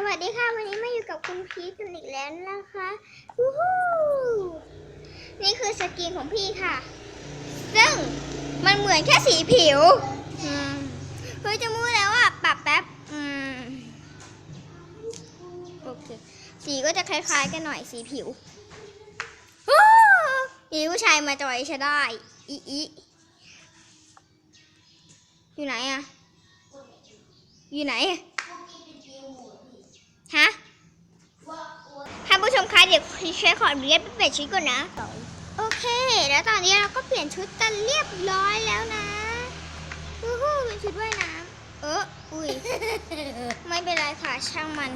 สวัสดีค่ะ วันนี้มาอยู่กับคุณพีทกันอีกแล้วนะคะวู้ฮู้นี่คือสกินของพี่ค่ะ ซึ่งมันเหมือนแค่สีผิวเฮ้ยจะมูดแล้วอะปรับแป๊บอืมโอเค สีก็จะคล้ายๆกันหน่อยสีผิวฮู้มีผู้ชายมาจอยใช้ได้อีอีอยู่ไหนอะอยู่ไหน ฮะท่านผู้ชมคะเดี๋ยวเชฟขออนุญาตไปเปลี่ยนชุดก่อนนะ โอเค แล้วตอนนี้เราก็เปลี่ยนชุดกันเรียบร้อยแล้วนะวู้ฮู้เป็นชุดว่ายน้ำเอออุ้ย ไม่เป็นไรค่ะช่างมัน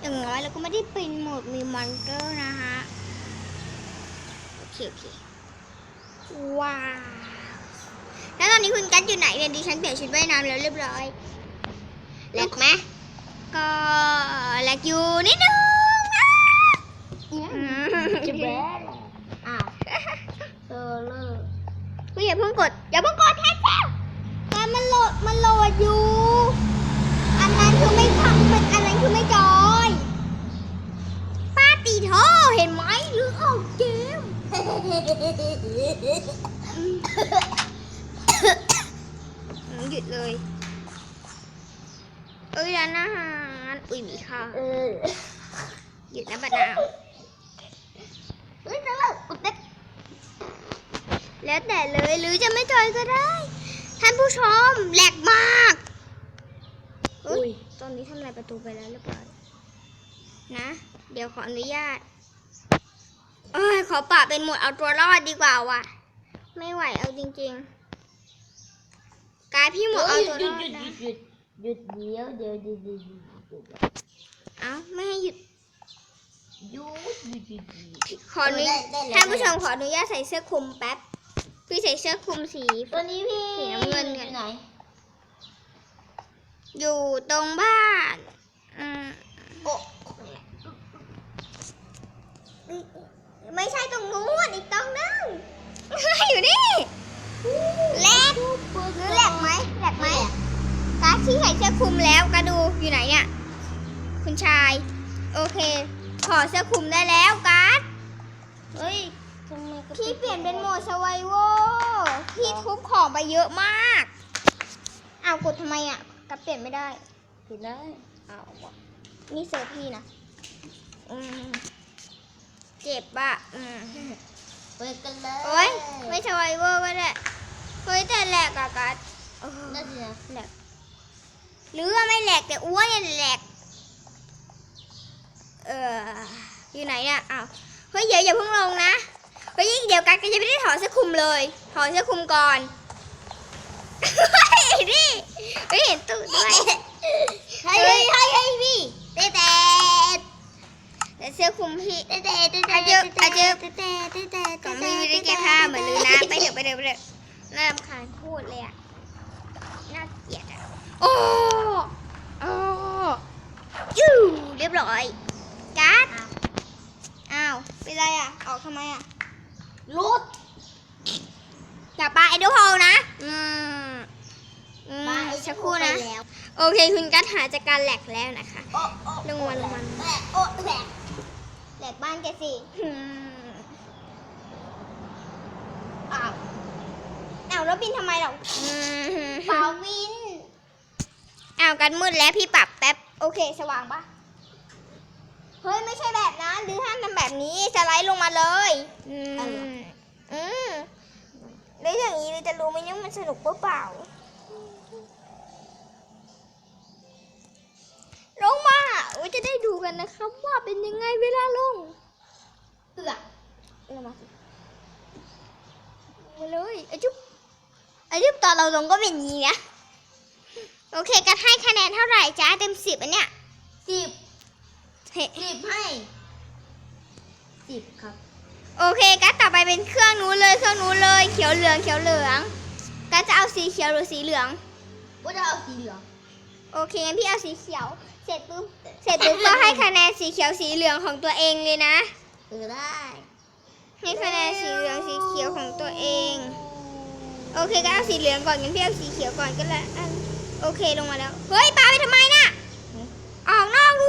อย่างน้อยเราก็ไม่ได้เป็นโหมดมีมอนเตอร์นะฮะ โอเคโอเค ว้าว แล้วตอนนี้คุณกัสอยู่ไหนเนี่ยดิฉันเปลี่ยนชุดว่ายน้ำแล้วเรียบร้อยแหลกไหม ก็แหลกอยู่นิดนึงอะอืมจะแบ๊ะอ้าวเซอร์เลอร์คุณอย่าเพิ่งกด อย่าเพิ่งกดแทนแล้วการมันโหลด มันโหลดอยู่ อันนั้นคือไม่ ค่ะเออหยุดนะบัดนาวเฮ้ยเซอร์เลอร์อุดเด็กแล้วแต่เลยหรือจะไม่จอยก็ได้ ท่านผู้ชมแหลกมากอุ๊อุ้ยยตอนนี้ทำลายประตูไปแล้วเรียบร้อยนะ เดี๋ยวขออนุญาต เอ้ย ขอปะเป็นโหมดเอาตัวรอดดีกว่าว่ะ ไม่ไหวเอาจริง ๆ กายพี่โหมดเฮ้เอายตัวหรยุดอหยุดดนะหยุดหยุดหยุดเดี๋ยวเดี๋ยวเดี๋ยว อ้าไม่ให้หยุดหยุดหยุดหยุดหยุดขออนุญาตได้ได้แล้วท่านผู้ชมขออนุญาตใส่เสื้อคลุมแป๊บ พี่ใส่เสื้อคลุมสีตัวนี้พี่สีน้ำเงินอไงยู่ไหน อยู่ตรงบ้านอืมโอ้ไม่ใช่ตรงนู้นอีกตรงนึงอยู่นี่แหลกหรือแหลกไหมแหลกไหมการ์ดที่ใส่เสื้อคลุมแล้วกระดูอยู่ไหนเนี่ยคุณ ชาย โอเค ขอเสื้อคลุมได้แล้วการ์ดเฮ้ยทำไมกระพี่เปลี่ยนเป็นโหมดสไวโวพี่ทุบของไปเยอะมากอ้าวกดทำไมอะกับเปลี่ยนไม่ได้ผิดได้อ้าววะนี่เซอร์พี่นะอืมเจ็บอะอืมเปิดกันเลยโอ๊ยไม่สไวเวอร์ก็ได้เฮ้ยแต่แหลกอะกัดเออนั่นสินะแหลกหรือว่าไม่แหลกแต่อ้วนเนี่ยแหลก เอออยู่ไหนเนี่ยอ้าวเฮ้ยเดี๋ยวอย่าเพิ่งลงนะเฮ้ยเดี๋ยวกัดก็จะไม่ได้ถอดเสื้อคลุมเลยถอดเสื้อคลุมก่อนเฮ้ยนี่เฮ้ยเห็นตูดด้วยเฮ้ยเฮ้ยเฮ้ยเฮ้ยพี่เต้เต้แต่เสื้อคลุมพี่เต้เต้เต้อาเจออาเจอเต้เต้เต้เต้ก็ไม่ได้แก้ผ้าเหมือนลือนะไปเถอะไปเถอะไปเถอะน่ารำคาญพูดเลยอะน่าเกลียดอะโอ้โอ้ยูเรียบร้อยการ์ดอ้าวเป็นไร อะออกทำไมอะรถอย่าปาไอเดอร์โฮลนะ อืมอืมมาไอ้สักครู่นะไปแล้วโอเค คุณกัดหาจากการแหลกแล้วนะคะโอ้โอ้ลงมาลงมาแหลกโอ้แหลกแหลกบ้านแกสิอืมอ้าวอ้าวแล้วบินทำไมเราอืมเปล่าวินอ้าวกันมืดแล้วพี่ปรับแป๊บ โอเค สว่างปะเฮ้ย ไม่ใช่แบบนั้นห สไลด์ลงมาเลยอืมอืมแล้วอย่างนี้เราจะรู้ไหมเนี่ยมันสนุกหรือเปล่าลงมาไว้จะได้ดูกันนะครับว่าเป็นยังไงเวลาลงเอือกลงมาสิมาเลยไอ้จุ๊บไอ้จุ๊บตอนเราลงก็เป็นอย่างนี้นะโอเคกันให้คะแนนเท่าไหร่จ้าเต็มสิบอันเนี้ยสิบเฮ้สิบให้ สิบครับ โอเคกัสต่อไปเป็นเครื่องนู้นเลยเครื่องนู้นเลยเขียวเหลืองเขียวเหลืองกัสจะเอาสีเขียวหรือสีเหลืองว่าจะเอาสีเหลืองโอเคงั้นพี่เอาสีเขียว เสร็จปุ๊บเสร็จปุ๊บก็ให้คะแนนสีเขียวสีเหลืองของตัวเองเลยนะเออได้ ให้คะแนนสีเหลืองสีเขียวของตัวเอง โอเคก็เอาสีเหลืองก่อนงั้นพี่เอาสีเขียวก่อนก็แล้วกันโอเคลงมาแล้วเฮ้ยปาไปทำไมน่ะ ออกนอกรู้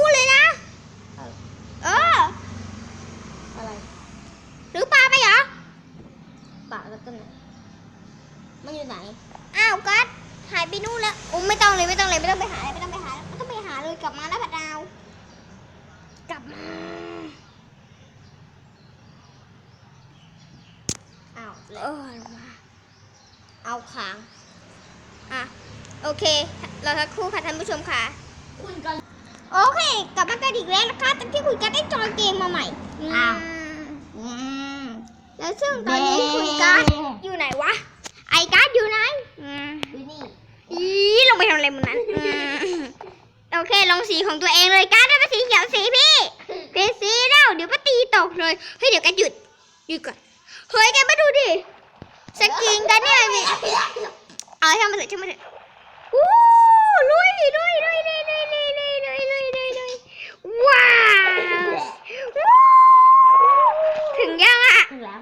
มันอยู่ไหน อ้าวกัดหายไปนู่นแล้วโอ้ไม่ต้องเลยไม่ต้องเลยไม่ต้องไปหาเลยไม่ต้องไปหาไม่ต้องไปหาเลยกลับมาแล้วผัดดาว กลับมา อ้าว เออมาเอาค้างอะโอเค เราสักครู่ค่ะท่านผู้ชมค่ะคุณกันโอเคกลับมากันอีกแล้วนะคะตั้งที่คุณกัดได้จอยเกมมาใหม่อ้าวมอืมแล้วซึ่งตอนนี้คุณกัดอยู่ไหนวะไอ้กัดอยู่ไหนอืมดูนี่อีลงไปทำอะไรมึงนั้นอืมโอเคลงสีของตัวเองเลยการดได้เป็นสีเขียวสีพี่เปลี่ยนสีแล้วเดี๋ยวป้าตีตกเลยเฮ้ยเดี๋ยวกันหยุดหยุดก่อน เฮ้ยแกมาดูดิสกินกันเนี่ยมีเอาช่างมาเถอะช่างมาเถอะอู้ลุยลุยลุยลุยลุยลุยลุยลุยลุยลุยลุยว้าววู้ถึงยังอะถึงแล้ว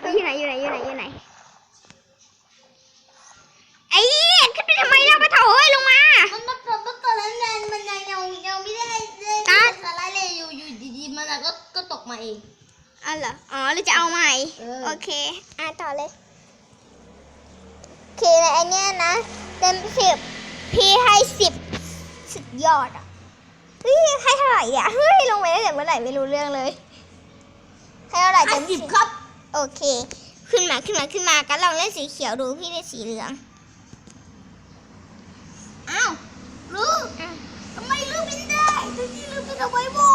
เฮ้ยอยู่ไหนอยู่ไหนอยู่ไหนอยู่ไหนไอ้เหี้ยขึ้นไปทำไมล่ะปะโถเอ้ยลงมามันมาเปิดมาเปิดแล้วมันมันยังยังยังไม่ได้เล่นการ์ดสาระเลยอยู่อยู่ดีๆมันอะก็ก็ตกมาเอง อ๋อเหรอ อ๋อเราจะเอาใหม่ เออ โอเค อะต่อเลยโอเคแล้วไอเนี้ยนะเต็มสิบพี่ให้สิบสุดยอดอะเฮ้ยให้เท่าไหร่อะเฮ้ยลงไปตั้งแต่เมื่อไหร่ไม่รู้เรื่องเลยให้เท่าไหร่ห้าเต็มสิสิบบครับ โอเค ขึ้นมาขึ้นมาขึ้นมากันลองเล่นสีเขียวดูพี่เล่นสีเหลือง อ้าวลูกอะทำไมลูกไม่ได้ทุกที่ลูกเป็นเอาไว้บู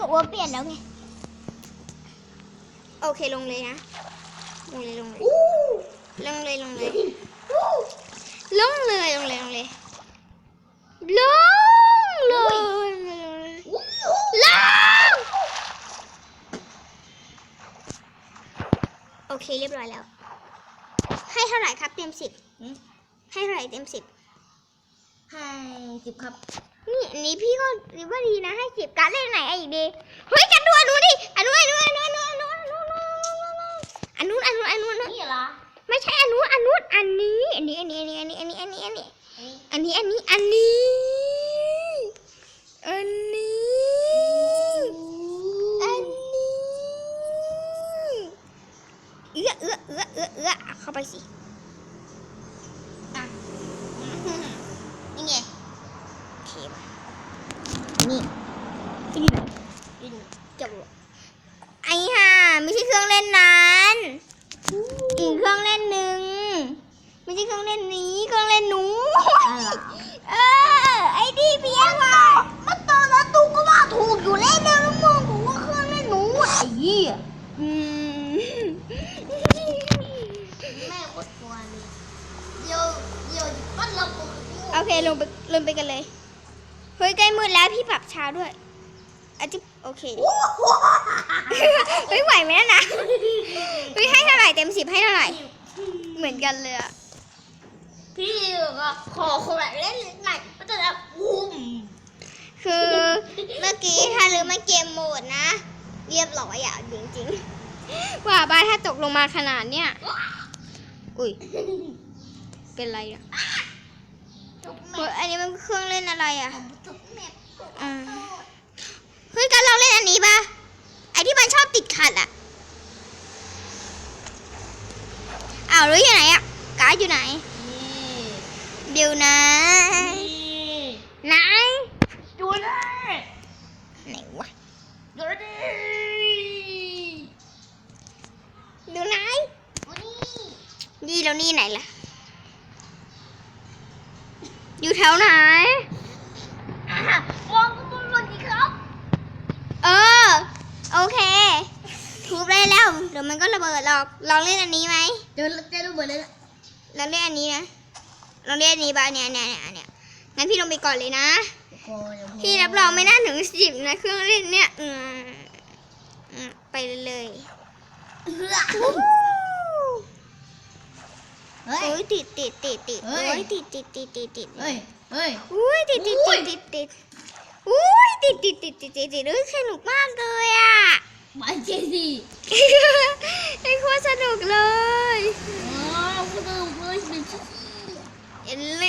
บอกว่าเปลี่ยนแล้วไง โอเคลงเลยนะ ลงเลยลงเลยอู้ลงเลยลงเลยอู้ลงเลยลงเลยลงเลยลงเลยอู้ลงโอเคเรียบร้อยแล้ว ให้เท่าไหร่ครับเต็มสิบให้เท่าไหร่เต็มสิบให้สิบครับ นี่อันนี้พี่ก็ริว่าดีนะให้สิบการเล่นไหนไอ้อีกดี เฮ้ยกันดูอันนู้นดิอันนู้นอันนู้น อันนู้นอันนู้นอันนู้นอันนู้นอันนู้นอันนู้นอันนู้นอันนู้นนี่เหรอ ไม่ใช่อันนู้นอันนู้นอันนี้อันนี้ อันนี้อันนี้อันนี้อันนี้อันนี้อันนี้อันนี้อันนี้อันนี้อันนี้อันนี้เอื้อเอื้อเอื้อเอื้อเอื้อเข้าไปสินี่ไงโอเคมานี่ที่ไหนดินจบไอ้ห่า ไม่ใช่เครื่องเล่นนั้น อีกเครื่องเล่นหนึ่งไม่ใช่เครื่องเล่นนี้เครื่องเล่นหนูอะไรเออไอ้ดีเพี้ยว่ะมันตอนนั้นตูก็ว่าถูกอยู่แล้วแล้วมึงบอกว่าเครื่องเล่นหนูไอ้เหี้ยอืมแม่กดตัวนี่เดี๋ยวเดี๋ยวปั้นเราปกติโอเคลงไปลงไปกันเลยเฮ้ยใกล้มืดแล้วพี่ปรับเช้าด้วยอาจิบโอเคเฮ้ยไหวไหมนะเฮ้ยให้เท่าไหร่เต็มสิบให้เท่าไหร่ เหมือนกันเลยอะพี่ก็ขอคนแบบเล่นไหนก็จะแบบอุ้มคือเมื่อกี้ถ้าลืมมาเกมโหมดนะ เรียบร้อยอะจริงๆ ว่าบ้านถ้าตกลงมาขนาดเนี้ยอุ้ยเป็นไรอะทุกแมเฮ้ยปอันนี้มันเครื่องเล่นอะไรอะทุกแมปอ่าเฮ้ยกันเราเล่นอันนี้ปะไอที่มันชอบติดขัดอะอ้าวหรืออยู่ไหนอะการ์ดอยู่ไหน นี่เดี๋ยวนะนี่ไหนดูนี่ไหนวะดูนี่ดูไหนดูนี่นี่แล้วนี่ไหนล่ะ อยู่แถวไหน อะมองข้างบนบนดีครับ เออ โอเค ทุบ ได้แล้ว เดี๋ยวมันก็ระเบิดหรอก ลองเล่นอันนี้ไหมเดี๋ยวจะระเบิดเลยนะลองเล่นอันนี้นะ ลองเล่นอันนี้บ้างเนี่ยเนี่ยเนี่ยเนี่ยงั้นพี่ลงไปก่อนเลยนะ พี่รับรองไม่น่าถึงสิบนะเครื่องเล่นเนี่ยอืมอืมไปเลยเฮ้ยโอ้ยติดติดติดติดเฮ้โอ้ยยติดติดติดติดติดเฮ้ยเฮ้ยอุ้ยติดติดอุ้ติยดติดติดอุ้ยติดติดติดติดติดติดอุ้ยสนุกมากเลยอะ มาเจสิไอ้โคตรสนุกเลย อ๋อพูดถึงเพื่อนเป็นชิเล่น